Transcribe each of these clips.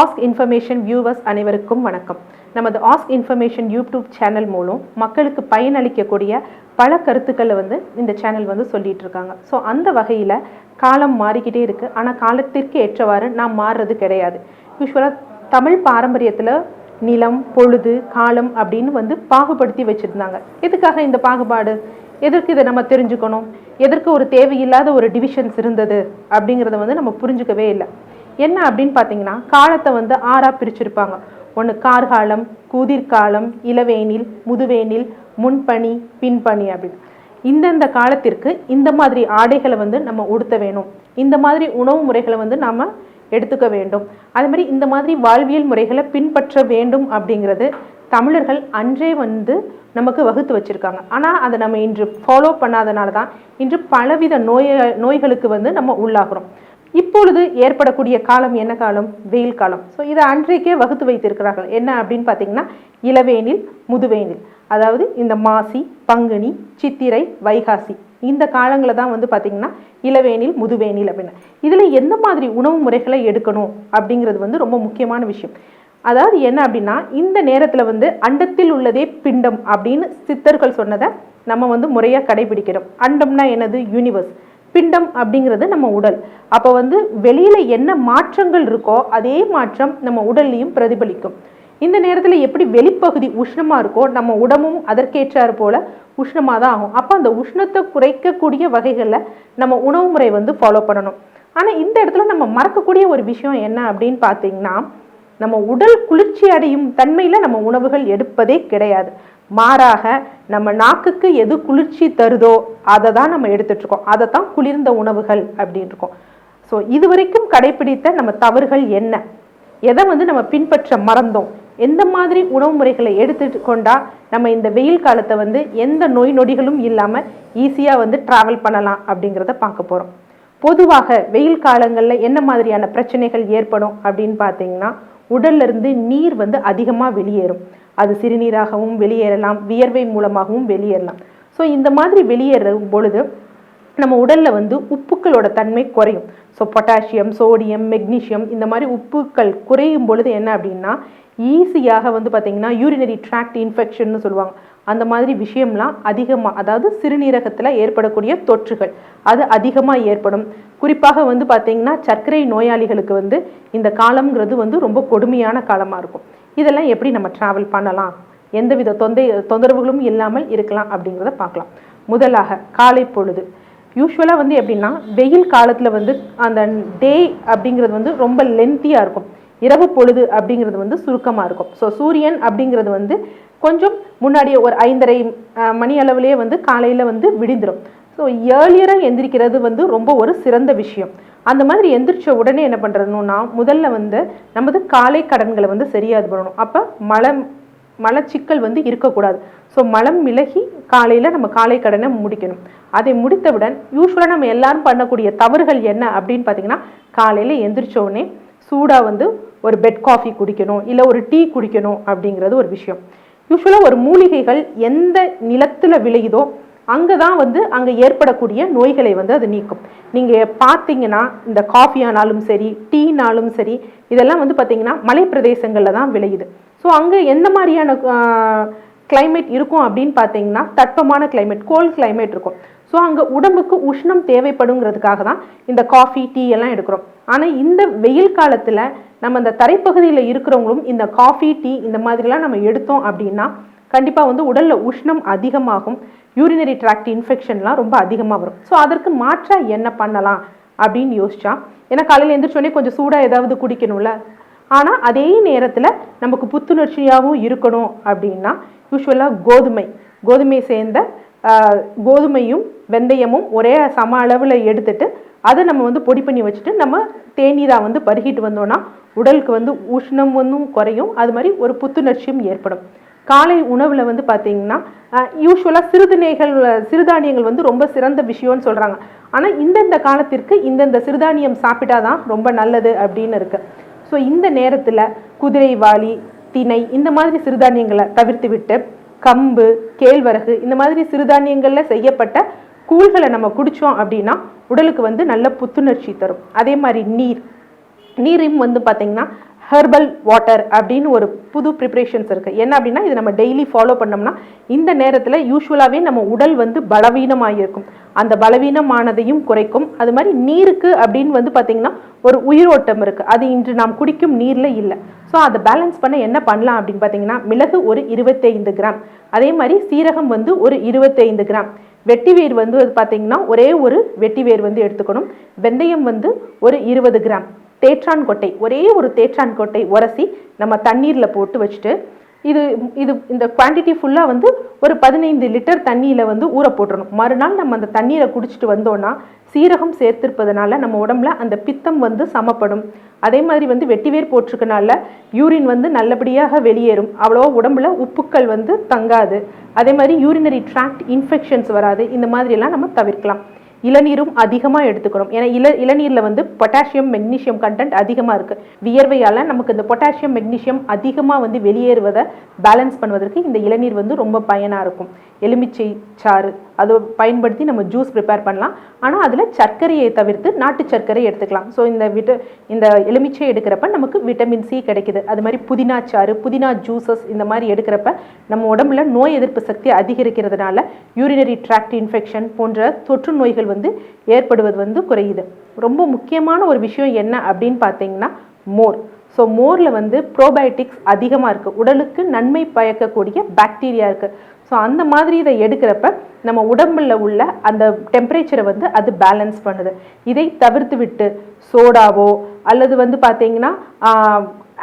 Ask information viewers அனைவருக்கும் வணக்கம். நமது ஆஸ்க் இன்ஃபர்மேஷன் யூடியூப் சேனல் மூலம் மக்களுக்கு பயனளிக்கக்கூடிய பல கருத்துக்களை வந்து இந்த சேனல் வந்து சொல்லிட்டு இருக்காங்க. ஸோ அந்த வகையில் காலம் மாறிக்கிட்டே இருக்கு. ஆனால் காலத்திற்கு ஏற்றவாறு நாம் மாறுறது கிடையாது. யூஸ்வலாக தமிழ் பாரம்பரியத்தில் நிலம் பொழுது காலம் அப்படின்னு வந்து பாகுபடுத்தி வச்சுருந்தாங்க. எதுக்காக இந்த பாகுபாடு? எதற்கு இதை நம்ம தெரிஞ்சுக்கணும்? எதற்கு ஒரு தேவையில்லாத ஒரு டிவிஷன்ஸ் இருந்தது? அப்படிங்கிறத வந்து நம்ம புரிஞ்சுக்கவே இல்லை. என்ன அப்படின்னு பார்த்தீங்கன்னா காலத்தை வந்து ஆறாக பிரிச்சிருப்பாங்க. ஒன்று கார்காலம் குதிர்காலம் இளவேனில் முதுவேனில் முன்பனி பின்பனி அப்படின்னு. இந்தந்த காலத்திற்கு இந்த மாதிரி ஆடைகளை வந்து நம்ம உடுத்த வேணும். இந்த மாதிரி உணவு முறைகளை வந்து நாம எடுத்துக்க வேண்டும். அதே மாதிரி இந்த மாதிரி வாழ்வியல் முறைகளை பின்பற்ற வேண்டும் அப்படிங்கிறது தமிழர்கள் அன்றே வந்து நமக்கு வகுத்து வச்சிருக்காங்க. ஆனால் அதை நம்ம இன்று ஃபாலோ பண்ணாதனால தான் இன்று பலவித நோய நோய்களுக்கு வந்து நம்ம உள்ளாகிறோம். இப்பொழுது ஏற்படக்கூடிய காலம் என்ன காலம்? வெயில் காலம். ஸோ இதை அன்றைக்கே வகுத்து வைத்திருக்கிறார்கள். என்ன அப்படின்னு பார்த்தீங்கன்னா இளவேனில் முதுவேனில். அதாவது இந்த மாசி பங்குனி சித்திரை வைகாசி. இந்த காலங்களில் தான் வந்து பார்த்திங்கன்னா இளவேனில் முதுவேனில் அப்படின்னு. இதில் எந்த மாதிரி உணவு முறைகளை எடுக்கணும் அப்படிங்கிறது வந்து ரொம்ப முக்கியமான விஷயம். அதாவது என்ன அப்படின்னா இந்த நேரத்தில் வந்து அண்டத்தில் உள்ளதே பிண்டம் அப்படின்னு சித்தர்கள் சொன்னதை நம்ம வந்து முறையாக கடைபிடிக்கிறோம். அண்டம்னா என்னது? யூனிவர்ஸ் பிண்டம் அப்படிங்கிறது நம்ம உடல். அப்போ வந்து வெளியில் என்ன மாற்றங்கள் இருக்கோ அதே மாற்றம் நம்ம உடல்லையும் பிரதிபலிக்கும். இந்த நேரத்தில் எப்படி வெளிப்பகுதி உஷ்ணமாக இருக்கோ நம்ம உடம்பும் அதற்கேற்றாறு போல உஷ்ணமாக தான் ஆகும். அப்போ அந்த உஷ்ணத்தை குறைக்கக்கூடிய வகைகளில் நம்ம உணவு முறை வந்து ஃபாலோ பண்ணணும். ஆனால் இந்த இடத்துல நம்ம மறக்கக்கூடிய ஒரு விஷயம் என்ன அப்படின்னு பார்த்தீங்கன்னா நம்ம உடல் குளிர்ச்சி அடையும் தன்மையில் நம்ம உணவுகள் எடுப்பதே கிடையாது. மாறாக நம்ம நாக்குக்கு எது குளிர்ச்சி தருதோ அதை தான் நம்ம எடுத்துட்ருக்கோம் அதை தான் குளிர்ந்த உணவுகள் அப்படின்னு இருக்கோம் ஸோ இதுவரைக்கும் கடைபிடித்த நம்ம தவறுகள் என்ன? எதை வந்து நம்ம பின்பற்ற மறந்தோம்? எந்த மாதிரி உணவு முறைகளை எடுத்துட்டு கொண்டா நம்ம இந்த வெயில் காலத்தை வந்து எந்த நோய் நொடிகளும் இல்லாமல் ஈஸியாக வந்து ட்ராவல் பண்ணலாம் அப்படிங்கிறத பார்க்க போகிறோம் பொதுவாக வெயில் காலங்களில் என்ன மாதிரியான பிரச்சனைகள் ஏற்படும் அப்படின்னு பார்த்தீங்கன்னா உடல்லிருந்து நீர் வந்து அதிகமாக வெளியேறும். அது சிறுநீராகவும் வெளியேறலாம் வியர்வை மூலமாகவும் வெளியேறலாம். ஸோ இந்த மாதிரி வெளியேறும் பொழுது நம்ம உடலில் வந்து உப்புக்களோட தன்மை குறையும். ஸோ பொட்டாசியம் சோடியம் மெக்னீஷியம் இந்த மாதிரி உப்புக்கள் குறையும் பொழுது என்ன அப்படின்னா ஈஸியாக வந்து பார்த்திங்கன்னா யூரினரி ட்ராக்ட் இன்ஃபெக்ஷன்னு சொல்லுவாங்க. அந்த மாதிரி விஷயம்லாம் அதிகமாக அதாவது சிறுநீரகத்தில் ஏற்படக்கூடிய தொற்றுகள் அது அதிகமாக ஏற்படும். குறிப்பாக வந்து பார்த்தீங்கன்னா சர்க்கரை நோயாளிகளுக்கு வந்து இந்த காலம்ங்கிறது வந்து ரொம்ப கொடுமையான காலமாக இருக்கும். இதெல்லாம் எப்படி நம்ம ட்ராவல் பண்ணலாம்? எந்தவித தொந்தை தொந்தரவுகளும் இல்லாமல் இருக்கலாம் அப்படிங்கிறத பார்க்கலாம். முதலாக காலை பொழுது. யூஸ்வலாக வந்து எப்படின்னா வெயில் காலத்தில் வந்து அந்த டே அப்படிங்கிறது வந்து ரொம்ப லென்த்தியாக இருக்கும். இரவு பொழுது அப்படிங்கிறது வந்து சுருக்கமாக இருக்கும். ஸோ சூரியன் அப்படிங்கிறது வந்து கொஞ்சம் முன்னாடியே ஒரு ஐந்தரை மணி அளவுலேயே வந்து காலையில் வந்து விடிந்துடும் ஸோ ஏர்லியராக எந்திரிக்கிறது வந்து ரொம்ப ஒரு சிறந்த விஷயம். அந்த மாதிரி எந்திரிச்ச உடனே என்ன பண்ணுறணும்னா முதல்ல வந்து நமது காலை கடன்களை வந்து சரியாக இது பண்ணணும். அப்போ மலம் மலச்சிக்கல் வந்து இருக்கக்கூடாது. ஸோ மலம் விலகி காலையில் நம்ம காலை கடனை முடிக்கணும். அதை முடித்தவுடன் யூஸ்வலாக நம்ம எல்லாரும் பண்ணக்கூடிய தவறுகள் என்ன அப்படின்னு பார்த்தீங்கன்னா காலையில் எந்திரிச்சோடனே சூடாக வந்து ஒரு பெட் காஃபி குடிக்கணும் இல்லை ஒரு டீ குடிக்கணும் அப்படிங்கிறது ஒரு விஷயம். யூஸ்வலாக ஒரு மூலிகைகள் எந்த நிலத்தில் விளையுதோ அங்கே தான் வந்து அங்கே ஏற்படக்கூடிய நோய்களை வந்து அது நீக்கும். நீங்கள் பார்த்தீங்கன்னா இந்த காஃபியானாலும் சரி டீனாலும் சரி இதெல்லாம் வந்து பார்த்தீங்கன்னா மலை பிரதேசங்களில் தான் விளையுது. ஸோ அங்கே எந்த மாதிரியான கிளைமேட் இருக்கும் அப்படின்னு பார்த்தீங்கன்னா தட்பமான கிளைமேட் கோல்ட் கிளைமேட் இருக்கும். ஸோ அங்கே உடம்புக்கு உஷ்ணம் தேவைப்படுங்கிறதுக்காக தான் இந்த காஃபி டீ எல்லாம் எடுக்கிறோம். ஆனால் இந்த வெயில் காலத்தில் நம்ம இந்த தரைப்பகுதியில் இருக்கிறவங்களும் இந்த காஃபி டீ இந்த மாதிரிலாம் நம்ம எடுத்தோம் அப்படின்னா கண்டிப்பாக வந்து உடலில் உஷ்ணம் அதிகமாகும். யூரினரி ட்ராக்ட் இன்ஃபெக்ஷன்லாம் ரொம்ப அதிகமாக வரும். ஸோ அதற்கு மாற்றாக என்ன பண்ணலாம் அப்படின்னு யோசிச்சா ஏன்னா காலையில் எழுந்திரிச்சோடனே கொஞ்சம் சூடாக ஏதாவது குடிக்கணும்ல. ஆனால் அதே நேரத்தில் நமக்கு புத்துணர்ச்சியாகவும் இருக்கணும் அப்படின்னா யூஸ்வலாக கோதுமை. கோதுமை சேர்ந்த கோதுமையும் வெந்தயமும் ஒரே சம அளவில் எடுத்துட்டு அதை நம்ம வந்து பொடி பண்ணி வச்சுட்டு நம்ம தேநீராக வந்து பருகிட்டு வந்தோம்னா உடலுக்கு வந்து உஷ்ணம் வந்து குறையும். அது மாதிரி ஒரு புத்துணர்ச்சியும் ஏற்படும். காலை உணவில் வந்து பார்த்தீங்கன்னா யூஸ்வலாக சிறுதுணைகள் சிறுதானியங்கள் வந்து ரொம்ப சிறந்த விஷயம்னு சொல்கிறாங்க ஆனால் இந்தந்த காலத்திற்கு இந்தந்த சிறுதானியம் சாப்பிட்டாதான் ரொம்ப நல்லது அப்படின்னு இருக்குது ஸோ இந்த நேரத்தில் குதிரைவாளி திணை இந்த மாதிரி சிறுதானியங்களை தவிர்த்து விட்டு கம்பு கேழ்வரகு இந்த மாதிரி சிறுதானியங்களில் செய்யப்பட்ட கூழ்களை நம்ம குடித்தோம் அப்படின்னா உடலுக்கு வந்து நல்ல புத்துணர்ச்சி தரும். அதே மாதிரி நீர் நீரும் வந்து பார்த்தீங்கன்னா ஹெர்பல் வாட்டர் அப்படின்னு ஒரு புது ப்ரிப்ரேஷன்ஸ் இருக்குது என்ன அப்படின்னா இது நம்ம டெய்லி ஃபாலோ பண்ணோம்னா இந்த நேரத்தில் யூஸ்வலாகவே நம்ம உடல் வந்து பலவீனமாக இருக்கும். அந்த பலவீனமானதையும் குறைக்கும். அது மாதிரி நீருக்கு அப்படின்னு வந்து பார்த்திங்கன்னா ஒரு உயிரோட்டம் இருக்குது அது இன்று நாம் குடிக்கும் நீரில் இல்லை. ஸோ அதை பேலன்ஸ் பண்ண என்ன பண்ணலாம் அப்படின்னு பார்த்தீங்கன்னா மிளகு ஒரு இருபத்தைந்து கிராம். அதே மாதிரி சீரகம் வந்து ஒரு இருபத்தைந்து கிராம். வெட்டிவேர் வந்து பார்த்தீங்கன்னா ஒரே ஒரு வெட்டிவேர் வந்து எடுத்துக்கணும். வெந்தயம் வந்து ஒரு இருபது கிராம். தேற்றான் கொட்டை ஒரே ஒரு தேற்றான் கொட்டை உரசி நம்ம தண்ணீரில் போட்டு வச்சுட்டு இது இது இந்த குவான்டிட்டி ஃபுல்லாக வந்து ஒரு பதினைந்து லிட்டர் தண்ணியில் வந்து ஊற போட்டுடணும் மறுநாள் நம்ம அந்த தண்ணீரை குடிச்சிட்டு வந்தோன்னா சீரகம் சேர்த்திருப்பதனால நம்ம உடம்புல அந்த பித்தம் வந்து சமப்படும். அதே மாதிரி வந்து வெட்டிவேர் போட்டிருக்கனால யூரின் வந்து நல்லபடியாக வெளியேறும். அவ்வளோ உடம்புல உப்புக்கள் வந்து தங்காது. அதே மாதிரி யூரினரி ட்ராக்ட் இன்ஃபெக்ஷன்ஸ் வராது. இந்த மாதிரியெல்லாம் நம்ம தவிர்க்கலாம். இளநீரும் அதிகமாக எடுத்துக்கணும். ஏன்னா இள இளநீரில் வந்து பொட்டாசியம் மெக்னீஷியம் கண்டென்ட் அதிகமாக இருக்குது வியர்வையால் நமக்கு இந்த பொட்டாசியம் மெக்னீஷியம் அதிகமாக வந்து வெளியேறுவதை பேலன்ஸ் பண்ணுவதற்கு இந்த இளநீர் வந்து ரொம்ப பயனாக இருக்கும். எலுமிச்சை சாறு அதை பயன்படுத்தி நம்ம ஜூஸ் ப்ரிப்பேர் பண்ணலாம். ஆனால் அதில் சர்க்கரையை தவிர்த்து நாட்டு சர்க்கரை எடுத்துக்கலாம். ஸோ இந்த விட்ட இந்த எலுமிச்சை எடுக்கிறப்ப நமக்கு விட்டமின் சி கிடைக்குது. அது மாதிரி புதினா சாறு புதினா ஜூசஸ் இந்த மாதிரி எடுக்கிறப்ப நம்ம உடம்புல நோய் எதிர்ப்பு சக்தி அதிகரிக்கிறதுனால யூரினரி ட்ராக்ட் இன்ஃபெக்ஷன் போன்ற தொற்று நோய்கள் வந்து ஏற்படுவது வந்து குறையுது. ரொம்ப முக்கியமான ஒரு விஷயம் என்ன அப்படின்னு பார்த்தீங்கன்னா மோர். ஸோ மோரில் வந்து ப்ரோபயோட்டிக்ஸ் அதிகமாக இருக்குது உடலுக்கு நன்மை பயக்கக்கூடிய பாக்டீரியா இருக்குது ஸோ அந்த மாதிரி இதை எடுக்கிறப்ப நம்ம உடம்புல உள்ள அந்த டெம்பரேச்சரை வந்து அது பேலன்ஸ் பண்ணுது. இதை தவிர்த்து விட்டு சோடாவோ அல்லது வந்து பார்த்தீங்கன்னா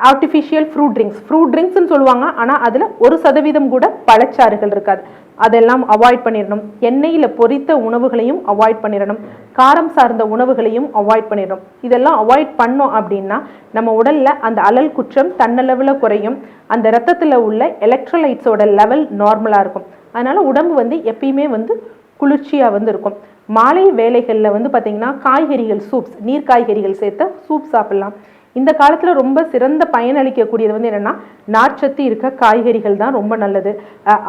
ஆர்டிஃபிஷியல் ஃப்ரூட் ட்ரிங்க்ஸ் ஃப்ரூட் ட்ரிங்க்ஸ்னு சொல்லுவாங்க ஆனால் அதில் ஒரு சதவீதம் கூட பழச்சாறுகள் இருக்காது. அதெல்லாம் அவாய்ட் பண்ணிடணும். எண்ணெயில் பொரித்த உணவுகளையும் அவாய்ட் பண்ணிடணும். காரம் சார்ந்த உணவுகளையும் அவாய்ட் பண்ணிடணும். இதெல்லாம் அவாய்ட் பண்ணோம் அப்படின்னா நம்ம உடலில் அந்த அலல் குற்றம் தன்னளவில் குறையும். அந்த ரத்தத்தில் உள்ள எலக்ட்ரோலைட்ஸோட லெவல் நார்மலாக இருக்கும். அதனால் உடம்பு வந்து எப்பயுமே வந்து குளிர்ச்சியாக வந்து இருக்கும். மாலை வேலைகளில் வந்து பார்த்திங்கன்னா காய்கறிகள் சூப்ஸ் நீர் காய்கறிகள் சேர்த்த சூப் சாப்பிட்லாம். இந்த காலத்தில் ரொம்ப சிறந்த பயனளிக்கக்கூடியது வந்து என்னென்னா நார்ச்சத்து இருக்க காய்கறிகள் தான் ரொம்ப நல்லது.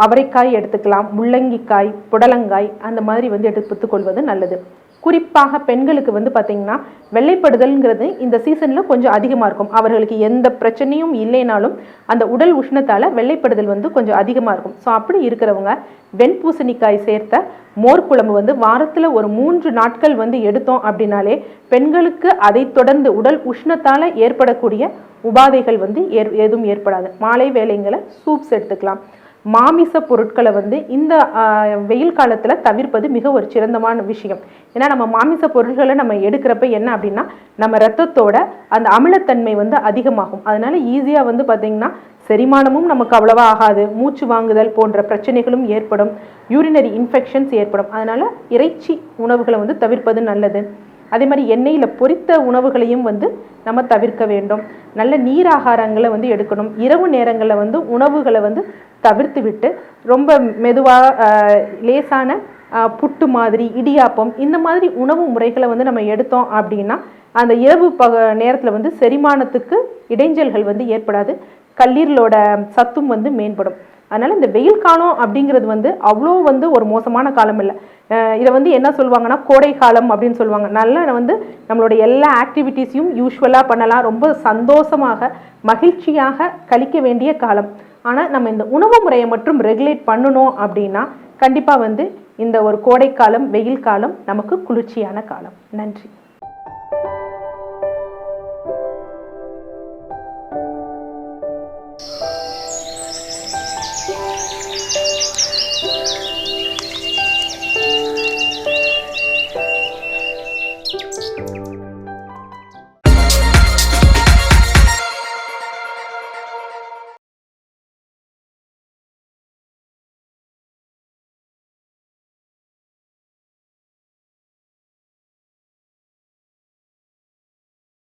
அவரைக்காய் எடுத்துக்கலாம் முள்ளங்கிக்காய் புடலங்காய் அந்த மாதிரி வந்து எடுத்துக்கொள்வது நல்லது. குறிப்பாக பெண்களுக்கு வந்து பார்த்திங்கன்னா வெள்ளைப்படுதல்ங்கிறது இந்த சீசனில் கொஞ்சம் அதிகமாக இருக்கும். அவர்களுக்கு எந்த பிரச்சனையும் இல்லைனாலும் அந்த உடல் உஷ்ணத்தால் வெள்ளைப்படுதல் வந்து கொஞ்சம் அதிகமாக இருக்கும். ஸோ அப்படி இருக்கிறவங்க வெண்பூசணிக்காய் சேர்த்த மோர் குழம்பு வந்து வாரத்தில் ஒரு மூன்று நாட்கள் வந்து எடுத்தோம் அப்படின்னாலே பெண்களுக்கு அதை தொடர்ந்து உடல் உஷ்ணத்தால் ஏற்படக்கூடிய உபாதைகள் வந்து ஏற் எதுவும் ஏற்படாது. மாலை வேலைங்களை சூப்ஸ் எடுத்துக்கலாம். மாமிச பொருட்களை வந்து இந்த வெயில் காலத்தில் தவிர்ப்பது மிக ஒரு சிறந்தமான விஷயம். ஏன்னா நம்ம மாமிச பொருட்களை நம்ம எடுக்கிறப்ப என்ன அப்படின்னா நம்ம ரத்தத்தோட அந்த அமிலத்தன்மை வந்து அதிகமாகும். அதனால ஈஸியாக வந்து பார்த்திங்கன்னா செரிமானமும் நமக்கு அவ்வளவா ஆகாது. மூச்சு வாங்குதல் போன்ற பிரச்சனைகளும் ஏற்படும். யூரினரி இன்ஃபெக்ஷன்ஸ் ஏற்படும். அதனால் இறைச்சி உணவுகளை வந்து தவிர்ப்பது நல்லது. அதே மாதிரி எண்ணெயில் பொரித்த உணவுகளையும் வந்து நம்ம தவிர்க்க வேண்டும். நல்ல நீர் ஆகாரங்களை வந்து எடுக்கணும். இரவு நேரங்களில் வந்து உணவுகளை வந்து தவிர்த்து விட்டு ரொம்ப மெதுவாக லேசான புட்டு மாதிரி இடியாப்பம் இந்த மாதிரி உணவு முறைகளை வந்து நம்ம எடுத்தோம் அப்படின்னா அந்த இரவு பக நேரத்தில் வந்து செரிமானத்துக்கு இடைஞ்சல்கள் வந்து ஏற்படாது. கல்லீரலோட சத்தும் வந்து மேம்படும். அதனால் இந்த வெயில் காலம் அப்படிங்கிறது வந்து அவ்வளோ வந்து ஒரு மோசமான காலம் இல்லை. இதை வந்து என்ன சொல்லுவாங்கன்னா கோடை காலம் அப்படின்னு சொல்லுவாங்க. நல்லா வந்து நம்மளோட எல்லா ஆக்டிவிட்டீஸையும் யூஸ்வலாக பண்ணலாம். ரொம்ப சந்தோஷமாக மகிழ்ச்சியாக கழிக்க வேண்டிய காலம். ஆனால் நம்ம இந்த உணவு முறையை மட்டும் ரெகுலேட் பண்ணணும் அப்படின்னா கண்டிப்பாக வந்து இந்த ஒரு கோடைக்காலம் வெயில் காலம் நமக்கு குளிர்ச்சியான காலம். நன்றி.